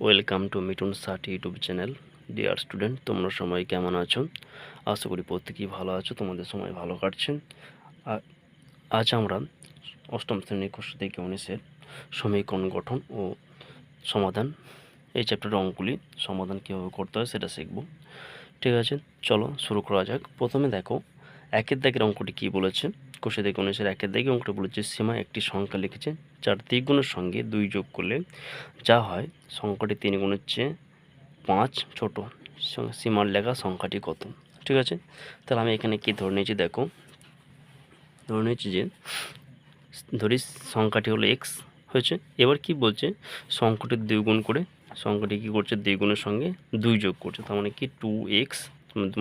Welcome to Mithun সাট YouTube channel dear student তোমরা সবাই কেমন আছো? আশা করি প্রত্যেকেই ভালো আছো, তোমাদের সময় ভালো কাটছে। আ- আজ আমরা অষ্টম শ্রেণি কোর্স থেকে উনিশের সমীকরণ গঠন ও সমাধান, এই চ্যাপ্টারের অঙ্কগুলি, সমাধান কীভাবে করতে হয় সেটা শিখব। ঠিক আছে, চলো শুরু করা যাক। প্রথমে দেখো একের দাগের অঙ্কটি কী বলেছে কোষে থেকে উনিশের একের দাগে অঙ্কটি বলেছে সীমা একটি সংখ্যা লিখেছে, যার দ্বিগুণের সঙ্গে দুই যোগ করলে যা হয়, সংখ্যাটি তিন গুণের চেয়ে পাঁচ ছোট। সীমার লেখা সংখ্যাটি কত? ঠিক আছে? তাহলে আমি এখানে কি ধরে নিয়েছি দেখো। ধরে নিয়েছি যে, ধরি সংখ্যাটি হলো এক্স হয়েছে? এবার কি বলছে? সংখ্যাটি দুই গুণ করে, সংখ্যাটি কী করছে? দ্বিগুণের সঙ্গে দুই যোগ করছে। তার মানে কি? টু এক্স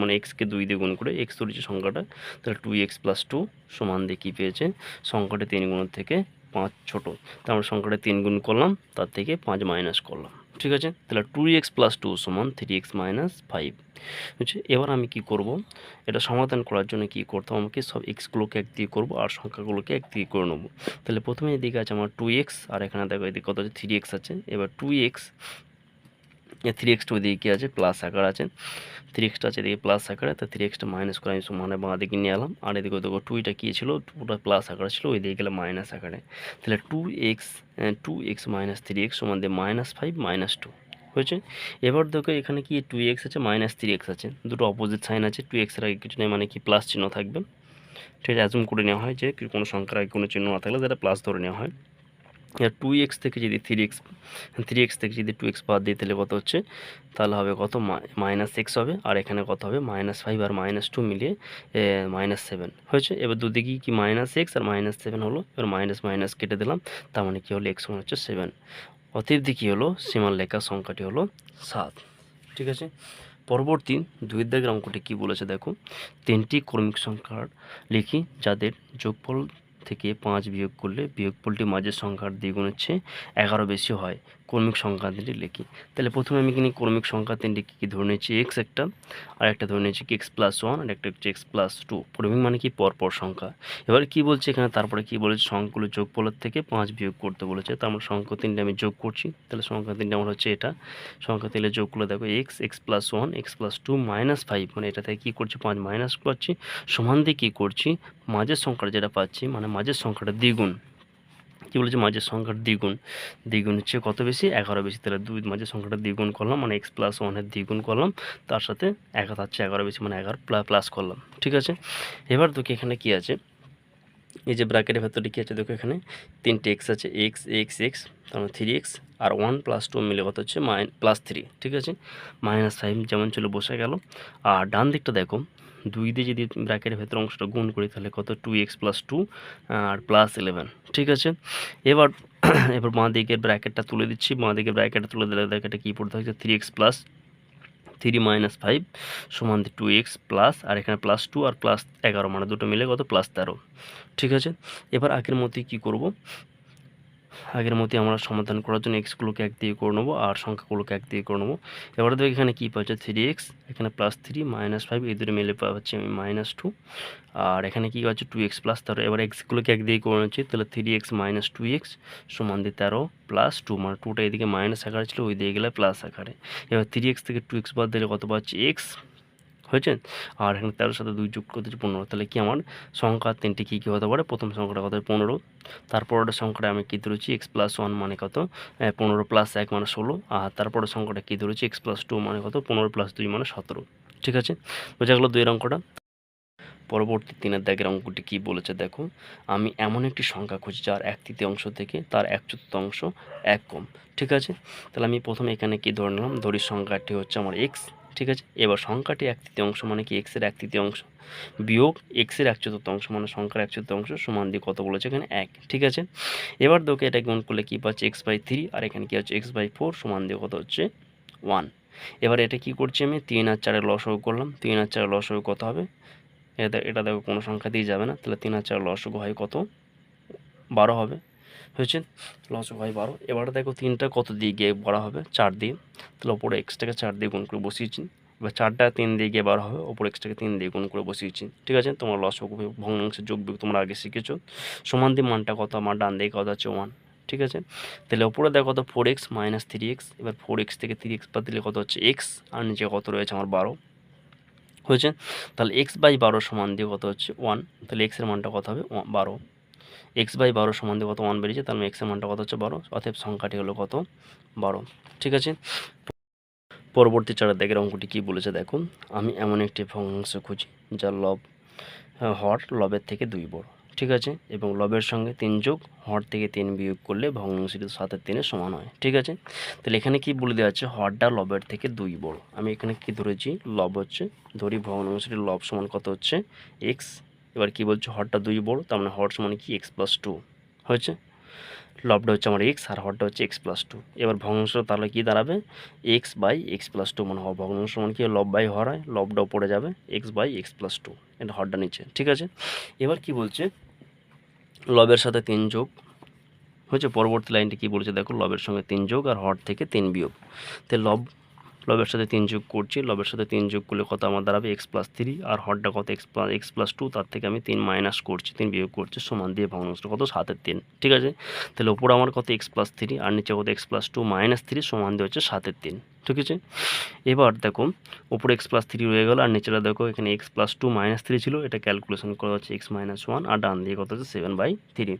মানে এক্সকে দুই দিয়ে গুণ করে এক্স ধরেছে সংখ্যাটা, তাহলে টু এক্স প্লাস টু সমান দিয়ে কী পেয়েছে? সংখ্যাটি তিন গুণের থেকে পাঁচ ছোটো। তার আমরা সংখ্যাটা তিন গুণ করলাম, তার থেকে পাঁচ মাইনাস করলাম। ঠিক আছে? তাহলে টু এক্স প্লাস টু সমান থ্রি এক্স মাইনাস ফাইভ বুঝছি? এবার আমি কি করব? এটা সমাধান করার জন্য কি করতে হবে? আমাকে সব এক্সগুলোকে এক দিয়ে করব আর সংখ্যাগুলোকে এক দিয়ে করে নেব। তাহলে প্রথমে এদিকে আছে আমার টু এক্স আর এখানে দেখো এদিকে কত আছে? থ্রি এক্স আছে। এবার টু এক্স থ্রি এক্সটা ওইদিকে কী আছে? প্লাস আকার আছে। থ্রি এক্সটা আছে এদিকে প্লাস আকারে তো থ্রি এক্সটা মাইনাস করে আমি মানে বাঁ দিকে নিয়ে এলাম। আর এদিকে দেখো টুইটা কী ছিল? টুটা প্লাস আকারে ছিল ওই দিকে গেলে মাইনাস আকারে। তাহলে two x two x minus three x সমান দিয়ে মাইনাস ফাইভ মাইনাস টু হয়েছে? এবার দেখো এখানে কি টু এক্স আছে মাইনাস থ্রি এক্স আছে। দুটো অপোজিট সাইন আছে। টু এক্সের আগে কিছু নেই মানে কি প্লাস চিহ্ন থাকবে। ঠিক আছে অ্যাজুম করে নেওয়া হয় যে কোনো সংখ্যার আগে কোনো চিহ্ন না থাকলে যেটা প্লাস ধরে নেওয়া হয়। টু এক্স থেকে যদি থ্রি এক্স থ্রি এক্স থেকে যদি টু এক্স বাদ দিই, তাহলে কত হচ্ছে? তাহলে হবে কত? মাইনাস এক্স হবে, আর এখানে কত হবে? মাইনাস ফাইভ আর মাইনাস টু মিলিয়ে মাইনাস সেভেন হয়েছে? এবার দুদিকেই কি মাইনাস এক্স আর মাইনাস সেভেন হলো? এবার মাইনাস মাইনাস কেটে দিলাম, তার মানে কী হলো? এক্স মানে হচ্ছে সেভেন অতীব কী হলো, সীমার লেখা সংখ্যাটি হলো সাত। ঠিক আছে? পরবর্তী দুই দাগের অঙ্কটি কী বলেছে দেখো? তিনটি ক্রমিক সংখ্যার লিখি, যাদের যোগফল থেকে পাঁচ বিয়োগ করলে বিয়োগফলটি মাঝের সংখ্যার দ্বিগুণ হচ্ছে এগারো বেশি হয়। ক্রমিক সংখ্যা তিনটি লিখি। তাহলে প্রথমে আমি কিনি ক্রমিক সংখ্যা তিনটি কী কী ধরে নিয়েছি? এক্স একটা, আর একটা ধরে নিয়েছি কি এক্স প্লাস ওয়ান আর একটা হচ্ছে এক্স প্লাস টু ক্রমিক মানে কি? পরপর সংখ্যা। এবার কি বলছে এখানে? তারপরে কি বলেছে? সংখ্যাগুলো যোগফলের থেকে পাঁচ বিয়োগ করতে বলেছে। তার মানে সংখ্যা তিনটে আমি যোগ করছি। তাহলে সংখ্যা তিনটে আমার হচ্ছে এটা। সংখ্যা তিনটে যোগ করলে দেখো x x plus one x plus two minus five মানে এটা থেকে কী করছি? পাঁচ মাইনাস করছি সমান দিয়ে কী করছি? মাঝের সংখ্যাটা যেটা পাচ্ছি মানে মাঝের সংখ্যাটা দ্বিগুণ। কী বলেছে? মাঝের সংখ্যার দ্বিগুণ। দ্বিগুণ হচ্ছে কত বেশি? এগারো বেশি। তাহলে দুই মাঝের সংখ্যাটা দ্বিগুণ করলাম মানে এক্স প্লাস ওয়ানের দ্বিগুণ করলাম। তার সাথে এগারো হচ্ছে এগারো বেশি মানে এগারো প্লাস করলাম। ঠিক আছে? এবার দেখি এখানে কি আছে? এই যে ব্র্যাকেটের ভেতরে কী আছে? দেখো এখানে তিনটে এক্স আছে এক্স এক্স এক্স তার মানে থ্রি এক্স আর ওয়ান প্লাস টু মিলে কত হচ্ছে? মাইন প্লাস থ্রি ঠিক আছে? মাইনাস ফাইভ যেমন ছিল, বসে গেল। আর ডান দিকটা দেখো দুই দিয়ে যদি ব্র্যাকেটের ভেতর অংশটা গুণ করি তাহলে কত? টু এক্স প্লাস টু আর প্লাস ইলেভেন ঠিক আছে? এবার এবার বাঁ দিকের ব্র্যাকেটটা তুলে দিচ্ছি। বাঁ দিকের ব্র্যাকেটটা তুলে দিলে ব্র্যাকেটে কী পড়তে হচ্ছে three x plus three minus five সমান টু এক্স প্লাস আর এখানে প্লাস টু আর প্লাস এগারো মানে দুটো মিলে কত? প্লাস তেরো, ঠিক আছে? এবার আগের মতোই কী করব? আগের মতোই আমরা সমাধান করার জন্য এক্সগুলোকে এক দিয়ে করে নেব আর সংখ্যাগুলোকে এক দিয়ে করে নেব। এবারে দেখো এখানে কী পাচ্ছে থ্রি এক্স এখানে প্লাস থ্রি মাইনাস ফাইভ এই দুটো মিলে পাচ্ছি আমি মাইনাস টু আর এখানে কী আছে টু এক্স প্লাস তেরো। এবার এক্সগুলোকে এক দিয়ে করে নিচ্ছি, তাহলে three x minus two x সমান দিয়ে তেরো প্লাস টু মানে টুটা এদিকে মাইনাস আকারে ছিল, ওই দিয়ে গেলে প্লাস আকারে। এবার থ্রি এক্স থেকে টু এক্স বাদ দিলে কত পাচ্ছি এক্স হয়েছে আর এখানে তেরোর সাথে দুই যোগ করতে পনেরো। তাহলে কি আমার সংখ্যা তিনটি কী কী হতে পারে? প্রথম সংখ্যাটা কত? পনেরো। তারপরের সংখ্যাটা আমি কী ধরেছি? এক্স প্লাস ওয়ান মানে কত? পনেরো প্লাস এক মানে ষোলো। আর তারপরের সংখ্যাটা কী ধরেছি? এক্স প্লাস টু মানে কত? পনেরো প্লাস দুই মানে সতেরো। ঠিক আছে? বোঝা গেলো দুই অঙ্কটা। পরবর্তী তিনের দাগের অঙ্কটি কী বলেছে দেখো? আমি এমন একটি সংখ্যা খুঁজি যার এক তৃতীয়াংশ থেকে তার এক চতুর্থাংশ এক কম। ঠিক আছে? তাহলে আমি প্রথমে এখানে কি ধরে নিলাম? ধরির সংখ্যাটি হচ্ছে আমার এক্স ঠিক আছে? এবার সংখ্যাটি এক তৃতীয়াংশ মানে কি? এক্সের এক তৃতীয়াংশ বিয়োগ এক্সের এক চতুর্থাংশ মানে সংখ্যার এক চতুর্থাংশ সমান দিয়ে কত বলেছে এখানে? এক। ঠিক আছে? এবার দেখো এটা গুণ করলে কী পাচ্ছে? এক্স বাই থ্রি আর এখানে কী হচ্ছে? এক্স বাই ফোর সমান দিয়ে কত হচ্ছে? ওয়ান এবার এটা কি করছি আমি? তিন আর চারের লসও করলাম। তিন আর চারের লসও কত হবে? এটা এটা দেখো কোনো সংখ্যা দিয়ে যাবে না। তাহলে তিন আর চার লসগু হয় কত? বারো হবে। হয়েছে লসগু হয় বারো। এবার দেখো তিনটা কত দিয়ে গিয়ে বড়া হবে? চার দিয়ে। তাহলে ওপরে এক্সটাকে চার দিয়ে গুণ করে বসিয়েছি। এবার চারটা তিন দিয়ে গিয়ে বার হবে, ওপর এক্সটাকে তিন দিয়ে গুণ করে বসিয়েছি। ঠিক আছে? তোমার লসগু ভগ্নাংশের যোগ বিয়োগ তোমরা আগে শিখেছো। সমান দিয়ে মানটা কত? আমার ডান দিয়ে কত আছে? ওয়ান ঠিক আছে? তাহলে ওপরে দেখো কত four x minus three x এবার ফোর এক্স থেকে থ্রি এক্স বাদ দিলে কত হচ্ছে? এক্স আর নিচে কত রয়েছে? আমার বারো। হয়েছে? তাহলে এক্স বাই বারো সমান দিয়ে কত হচ্ছে? ওয়ান তাহলে এক্সের মানটা কত হবে? বারো। এক্স বাই বারো সমান দিয়ে কত? ওয়ান বেরিয়েছে তাহলে এক্সের মানটা কত হচ্ছে বারো? অতএব সংখ্যাটি হলো কত? বারো। ঠিক আছে? পরবর্তী চারের দেখের অঙ্কটি কী বলেছে দেখুন। আমি এমন একটি ভগ্নাংশ খুঁজি যার লব আহ, হর লবের থেকে দুই বড়। ঠিক আছে? এবং লবের সঙ্গে তিন যোগ হর থেকে তিন বিয়োগ করলে ভগ্নাংশটি সাতের তিনের সমান হয়। ঠিক আছে? তাহলে এখানে কি বলে দেওয়া আছে? হরটা লবের থেকে দুই বড়। আমি এখানে কি ধরেছি? লব হচ্ছে ধরি ভগ্নাংশটির লব সমান কত হচ্ছে? এক্স এবার কি বলছে, হরটা দুই বড়, তার মানে হর সমান কি? এক্স প্লাস টু হয়েছে? লবটা হচ্ছে আমার এক্স আর হরটা হচ্ছে এক্স প্লাস টু এবার ভগ্নাংশ তাহলে কি দাঁড়াবে? X by x plus two মানে হওয়া ভগ্নাংশ মানে কি? লব বাই হর হয়, লবটাও পড়ে যাবে x by x plus two এটা হরটা নিচে, ঠিক আছে? এবার কি বলছে? লবের সাথে তিন যোগ, হয়েছে? পরবর্তী লাইনটি কি বলছে? দেখো, লবের সঙ্গে তিন যোগ আর হর থেকে তিন বিয়োগ। তো লব লবের সাথে তিন যোগ করছি, লবের সাথে তিন যোগ করলে কত আমার দাঁড়াবে? এক্স প্লাস থ্রি আর হরটা কত? X plus x plus two তার থেকে আমি তিন মাইনাস করছি, তিন বিয়োগ করছি, সমান দিয়ে ভগ্নাংশটা কত? সাতের তিন, ঠিক আছে? তাহলে ওপরে আমার কত? এক্স প্লাস থ্রি আর নিচে কত? X plus two minus three সমান দিয়ে হচ্ছে সাতের তিন। ঠিক আছে এবার দেখো ওপরে এক্স প্লাস থ্রি রয়ে গেল, আর নিচেটা দেখো, এখানে x plus two minus three ছিল, এটা ক্যালকুলেশন করা হচ্ছে এক্স মাইনাস ওয়ান আর ডান দিয়ে কত হচ্ছে? সেভেন বাই থ্রি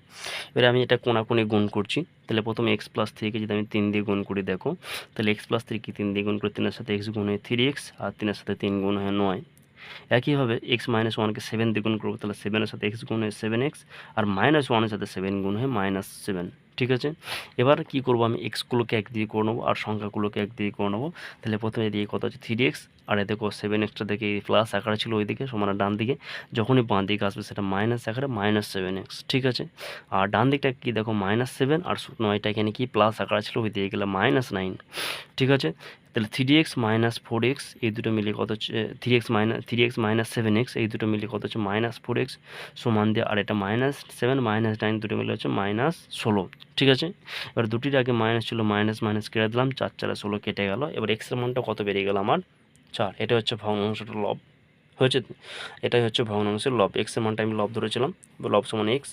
এবারে আমি এটা কোনাকুনি গুণ করছি, তাহলে প্রথমে এক্স প্লাস থ্রিকে যদি আমি তিন দিয়ে গুণ করি, দেখো, তাহলে এক্স প্লাস থ্রি কি তিন দিয়ে গুণ করে তিনের সাথে এক্স গুণ হয়ে থ্রি এক্স আর তিনের সাথে তিন গুণ হয়ে নয়। একইভাবে এক্স মাইনাস ওয়ানকে সেভেন দিয়ে গুণ করব, তাহলে সেভেনের সাথে এক্স গুণ হয়ে সেভেন এক্স আর মাইনাস ওয়ানের সাথে সেভেন গুণ হয়ে মাইনাস সেভেন ঠিক আছে? এবার কি করব আমি? এক্সগুলোকে এক দিয়ে করে নেব আর সংখ্যাগুলোকে এক দিয়ে করে নেব। তাহলে প্রথমে এদিকে কত আছে থ্রি এক্স আর এ দেখো সেভেন এক্সটা দেখে প্লাস আকারে ছিল ওইদিকে, সমান ডান দিকে। যখনই বাঁ দিকে আসবে সেটা মাইনাস আকারে মাইনাস সেভেন এক্স ঠিক আছে? আর ডান দিকটা কি দেখো? মাইনাস সেভেন আর নয়টা এখানে কি প্লাস আকারে ছিল? ওই দিকে গেলে মাইনাস নাইন ঠিক আছে? তাহলে three x minus four x এই দুটো মিলে কত হচ্ছে three x minus three x minus seven x এই দুটো মিলে কত হচ্ছে মাইনাস ফোর এক্স সমান দিয়ে আর এটা মাইনাস সেভেন মাইনাস নাইন দুটো মিলে হচ্ছে মাইনাস ষোলো, ঠিক আছে? এবার দুটির আগে মাইনাস ছিল মাইনাস মাইনাস কেটে দিলাম, চার চারে ষোলো কেটে গেল, এবার এক্সের মানটা কত বেরিয়ে গেল আমার চার, এটা হচ্ছে ভগ্নাংশটা লব, হয়েছে? এটাই হচ্ছে ভগ্নাংশের লব এক্সের মানটা আমি লব ধরেছিলাম লব সমান এক্স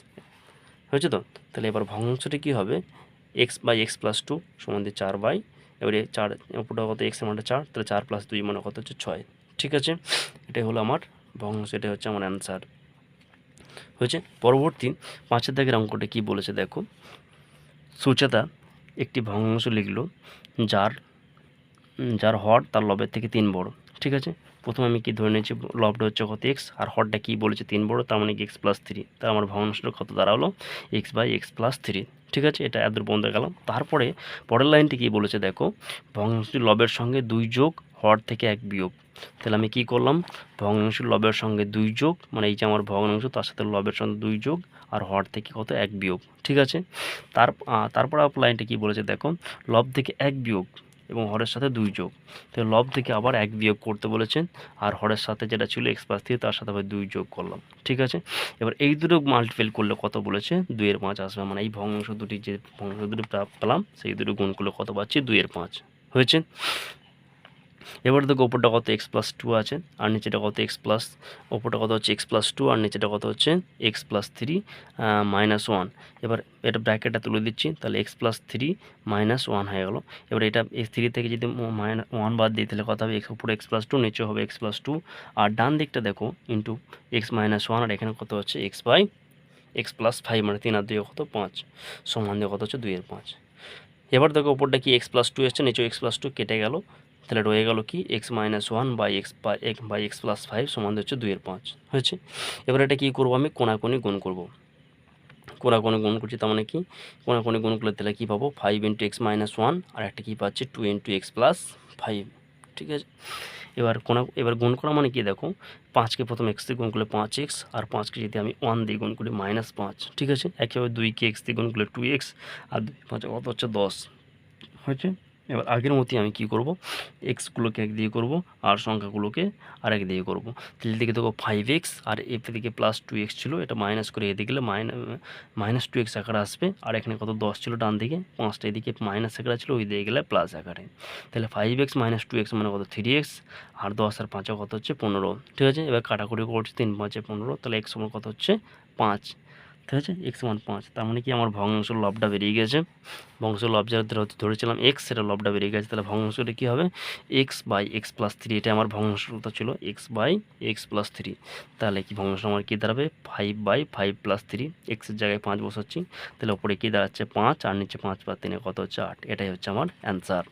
হয়েছে তো? তাহলে এবার ভগ্নাংশটি কী হবে? X by x plus two সমান দিয়ে চার বাই এবারে চার উপরটা কত এক্স মানটা চার, তাহলে চার প্লাস দুই মানে কত হচ্ছে ছয়। ঠিক আছে? এটাই হলো আমার ভগ্নাংশ, এটাই হচ্ছে আমার অ্যান্সার হয়েছে? পরবর্তী পাঁচের দাগের অঙ্কটা কী বলেছে দেখো? সুচেতা একটি ভগ্নাংশ লিখলো, যার যার হর তার লবের থেকে তিন বড়। ঠিক আছে? প্রথমে আমি কি ধরে নিয়েছি? লবটা হচ্ছে কত এক্স আর হরটা কি বলেছে? তিন বড়, তার মানে এক্স প্লাস থ্রি তার আমার ভগ্নাংশটা কত দাঁড়াল? X by x plus three ঠিক আছে? এটা এত বন্ধ গেলাম। তারপরে পরের লাইনটি কী বলেছে দেখো? ভগ্নাংশটি লবের সঙ্গে দুই যোগ, হর থেকে এক বিয়োগ। তাহলে আমি কি করলাম? ভগ্নাংশ লবের সঙ্গে দুই যোগ মানে এই যে আমার ভগ্নাংশ, তার সাথে লবের সঙ্গে দুই যোগ আর হর থেকে কত? এক বিয়োগ। ঠিক আছে? তার তারপর আপ লাইনটা কী বলেছে দেখো? লব থেকে এক বিয়োগ। এবং হরের সাথে দুই যোগ। তো লব থেকে আবার এক বিয়োগ করতে বলেছেন, আর হরের সাথে যেটা ছিল এক্স প্লাস থ্রি তার সাথে আবার দুই যোগ করলাম। ঠিক আছে? এবার এই দুটো মাল্টিপেল করলে কত বলেছে? দুইয়ের পাঁচ আসবে। মানে এই ভগ্নাংশ দুটি যে ভগ্নাংশ দুটি পেলাম, সেই দুটো গুণ করলে কত পাচ্ছি? দুইয়ের পাঁচ। হয়েছে? এবার দেখো ওপরটা কত এক্স প্লাস টু আছে, আর নিচেটা কত এক্স প্লাস ওপরটা কত হচ্ছে এক্স প্লাস টু আর নিচেটা কত হচ্ছে x plus three minus one এবার এটা ব্র্যাকেটটা তুলে দিচ্ছি, তাহলে x plus three minus one হয়ে গেলো। এবার এটা এক্স থ্রি থেকে যদি মাইনাস ওয়ান বাদ দিই, তাহলে কথা হবে? এক্স উপরে এক্স প্লাস টু নিচে হবে এক্স প্লাস টু আর ডান দিকটা দেখো ইন্টু এক্স মাইনাস ওয়ান আর এখানে কত হচ্ছে? X by x plus five মানে তিন আর দুই কত? পাঁচ। সমান দিয়ে কত হচ্ছে? দুইয়ের পাঁচ। এবার দেখো ওপরটা কি এক্স প্লাস টু এসছে, নিচেও এক্স প্লাস টু কেটে গেল। তাহলে রয়ে গেল কি x minus one by x বা এক বাই এক্স প্লাস ফাইভ সমান হচ্ছে দুইয়ের পাঁচ, হয়েছে? এবার এটা কী করব আমি? কোনাকুনি গুণ করব। কোনাকুনি গুণ করছি তার মানে কি? কোনাকুনি গুণ করলে তাহলে কী পাবো? Five into x minus one আর একটা কী পাচ্ছি? Two into x plus five ঠিক আছে? এবার কোনা এবার গুণ করা মানে কি দেখো? পাঁচকে প্রথম এক্স দিয়ে গুণ করলে পাঁচ এক্স আর পাঁচকে যদি আমি ওয়ান দিয়ে গুণ করি মাইনাস পাঁচ, ঠিক আছে? একইভাবে দুইকে এক্স দিয়ে গুণ করলে টু এক্স আর দুই পাঁচ কত হচ্ছে? দশ, হয়েছে? এবার আগের মতোই আমি কি করব? এক্সগুলোকে এক দিয়ে করব, আর সংখ্যাগুলোকে আর এক দিয়ে করব। তাহলে এদিকে দেখো ফাইভ এক্স আর এদিকে প্লাস টু এক্স ছিল, এটা মাইনাস করে এদিকে গেলে মাইনাস টু এক্স আকারে আসবে। আর এখানে কত? দশ ছিল ডান দিকে, পাঁচটা এদিকে মাইনাস আকারে ছিল, ওই দিকে গেলে প্লাস আকারে। তাহলে five x minus two x মানে কত? থ্রি এক্স আর দশ আর পাঁচে কত হচ্ছে? পনেরো। ঠিক আছে? এবার কাটাকুটি করছি, তিন পাঁচে পনেরো। তাহলে এক্স সমান কত হচ্ছে? পাঁচ। ঠিক আছে? এক্স মান পাঁচ। তার মানে কি আমার ভগ্নাংশ লবটা বেরিয়ে গেছে। ভগ্নাংশ লব যেটা ধরে- ধরেছিলাম এক্স সেটা লবটা বেরিয়ে গেছে। তাহলে ভগ্নাংশটা কী হবে? X by x plus three এটা আমার ভগ্নাংশটা ছিল x by x plus three তাহলে কি ভগ্নাংশ আমার কী দাঁড়াবে? Five by five plus three এক্সের জায়গায় পাঁচ বসাচ্ছি। তাহলে ওপরে কী দাঁড়াচ্ছে? পাঁচ। আর নিচে পাঁচ বা তিনে কত হচ্ছে? আট। এটাই হচ্ছে আমার অ্যান্সার